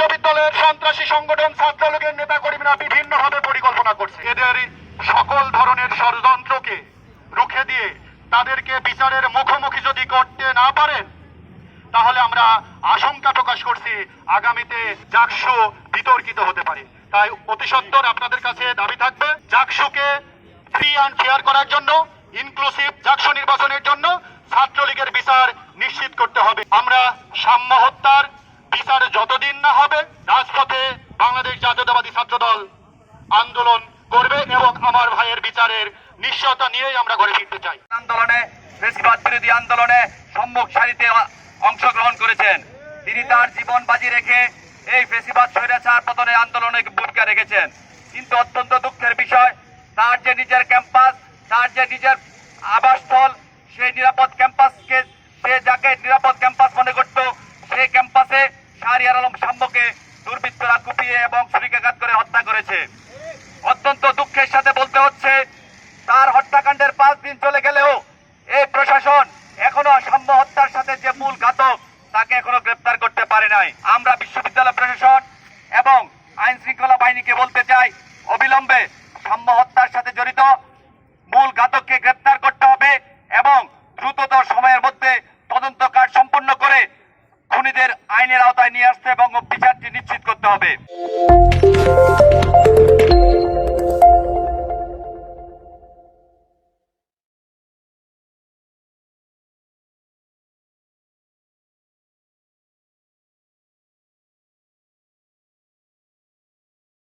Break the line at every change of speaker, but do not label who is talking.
দলের সন্ত্রাসী সংগঠন ছাত্রলীগের নেতা কর্মীরা বিভিন্নভাবে পরিকল্পনা করছে। এদের সকল ধরনের ষড়যন্ত্রকে রুখে দিয়ে তাদেরকে বিচারের মুখোমুখি যদি করতে না পারেন, তাহলে আমরা আশঙ্কা প্রকাশ করছি আগামীতে জাকসু বিতর্কিত হতে পারে। তাই অতি সত্বর আপনাদের কাছে দাবি থাকবে জাকসুকে ফ্রি অ্যান্ড ফেয়ার করার জন্য ইনক্লুসিভ জাকসু নির্বাচনের জন্য ছাত্রলীগের বিচার নিশ্চিত করতে হবে। আমরা সাম্য হত্যার বিচার যতদিন না হবে, রাজপথে বাংলাদেশ জাতীয়তাবাদী ছাত্র দল আন্দোলন করবে এবং আমার ভাইয়ের বিচারের নিশ্চয়তা নিয়েই আমরা ঘরে ফিরতে চাই।
আন্দোলনে, ফেসিবাদ বিরোধী আন্দোলনে সম্মুখ সারিতে অংশগ্রহণ করেছেন। তিনি তার জীবন বাজি রেখে এই ফেসিবাদ স্বৈরাচার পতনের আন্দোলনে ভূমিকা রেখেছেন। কিন্তু অত্যন্ত দুঃখের বিষয়, তার যে নিজের ক্যাম্পাস, তার যে নিজের আবাসস্থল, সেই নিরাপদ ক্যাম্পাসকে, সে যাকে নিরাপদ ক্যাম্পাস মনে করত সেই ক্যাম্পাসে শাহরিয়ার আলম সাম্যকে দুর্বৃত্তরা কুপিয়ে এবং ছুরিকাঘাত করে হত্যা করেছে। অত্যন্ত দুঃখের সাথে বলতে হচ্ছে, তার হত্যাকাণ্ডের পাঁচ দিন চলে গেলেও এই প্রশাসন এখনও সাম্য হত্যার সাথে যে মূল ঘাতক, তাকে এখনও গ্রেপ্তার করতে পারে নাই। আমরা বিশ্ববিদ্যালয় প্রশাসন এবং আইন শৃঙ্খলা বাহিনীকে বলতে চাই, অবিলম্বে সাম্য হত্যার সাথে জড়িত মূল ঘাতককে গ্রেপ্তার করতে হবে এবং দ্রুততর সময়ের মধ্যে আওতায় নিয়ে আসতে এবং বিচারটি নিশ্চিত করতে হবে।